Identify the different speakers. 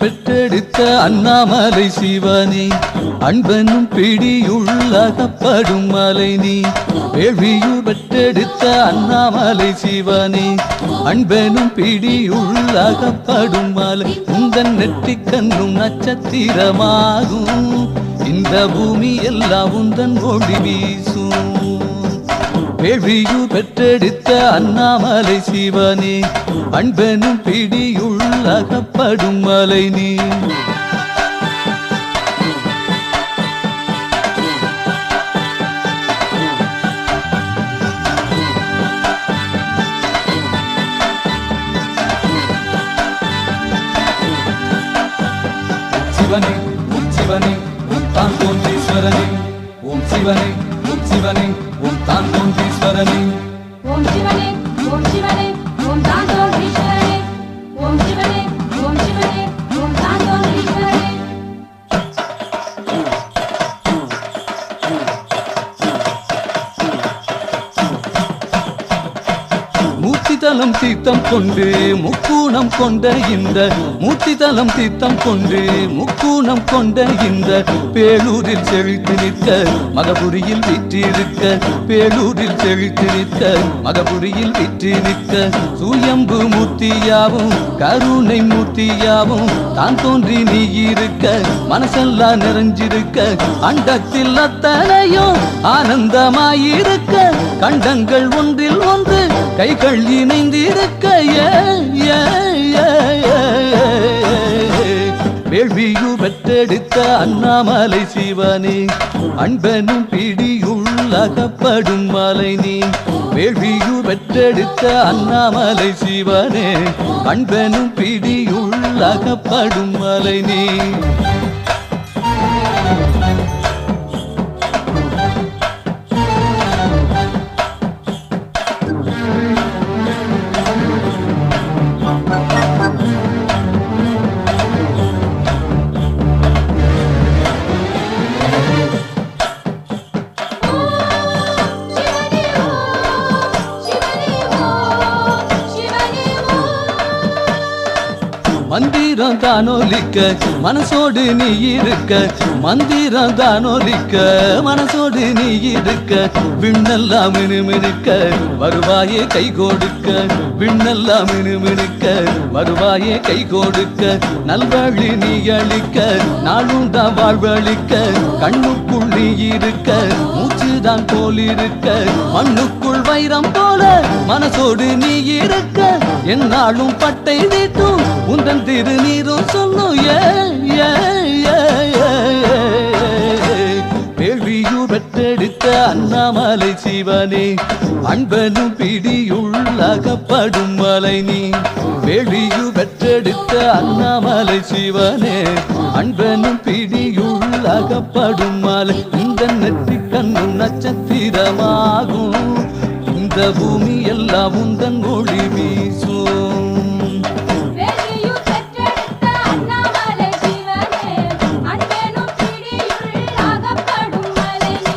Speaker 1: பெற்றெடுத்த அண்ணாமலை சிவனே அன்பனும் பிடியுள்ளகப்படும் மலை நீ வேள்வியூர் பெற்றெடுத்த அண்ணாமலை சிவனே அன்பனும் பிடியுள்ளகப்படும் மலை உந்தன் நெற்றி கண்ணும் நட்சத்திரமாகும். இந்த பூமி எல்லாம் உந்தன் ஒளி வீசும். கேள்வியு பெற்றெடுத்த அண்ணாமலை சிவனே அன்பனும் பிடியுள்ளகப்படும் மலை நீ சிவனே உம் சிவனே உம் தான் தோன்றீஸ்வரனே ஓம் சிவனே உம் சிவனே.
Speaker 2: ஓம் சிவனே
Speaker 1: மூர்த்திதலம் தீர்த்தம் கொண்டு முக்கூணம் கொண்ட இந்த மூர்த்திதலம் தீர்த்தம் கொண்டு முக்கூணம் கொண்ட இந்த பேலூரில் செழித்து நிற்க மகபுரியில் விற்றிருக்க பேலூரில் செழித்து நிற்க மகபுரியில் விற்றி நிற்க சூயம்பு மூர்த்தியாவும் கருணை மூர்த்தியாவும் தான் தோன்றி நீ இருக்க மனசெல்லாம் நிறைஞ்சிருக்க அண்டத்தில் அத்தனையும் ஆனந்தமாயிருக்க கண்டங்கள் ஒன்றில் ஒன்று கைகள் இணைந்திருக்க ஏ, வேள்வியு பெற்றெடுத்த அண்ணாமலை சிவனே அன்பனும் பிடியுள்ளகப்படும் மலை நீ வேள்வியு பெற்றெடுத்த அண்ணாமலை சிவனே அன்பனும் பிடியுள்ளகப்படும் மலை நீ மந்திரம் தானோலிக்க மனசோடு நீ இருக்க. மந்திரம் தானோலிக்க மனசோடு நீ இருக்க. விண்ணெல்லாம் மினுமினுக்க வருவாயே கை கொடுக்க. விண்ணெல்லாம் மினுமினுக்க வருவாயே கை கொடுக்க. நல்வழி நீ அளிக்க நாளும் தான் வாழ்வழிக்க. கண்ணுக்குள் நீ இருக்க அதுதான் போல் இருக்க. மண்ணுக்குள் வைரம் போல மனசோடு நீ இருக்க. என்னாலும் பட்டை வீட்டும் உந்தன் திருநீரும் சொல்லும். ஏ ஏ, பெற்றெடுத்த அண்ணாமலை சிவனே அன்பனும் பிடியுள்ளகப்படும் மலை நீ வேள்வியூர் பெற்றெடுத்த அண்ணாமலை சிவனே அன்பனும் பிடியுள்ளகப்படும் மலை. இந்த நெற்றி கண்ணும் நட்சத்திரமாகும். இந்த பூமி எல்லாம் உந்தன் ஒளி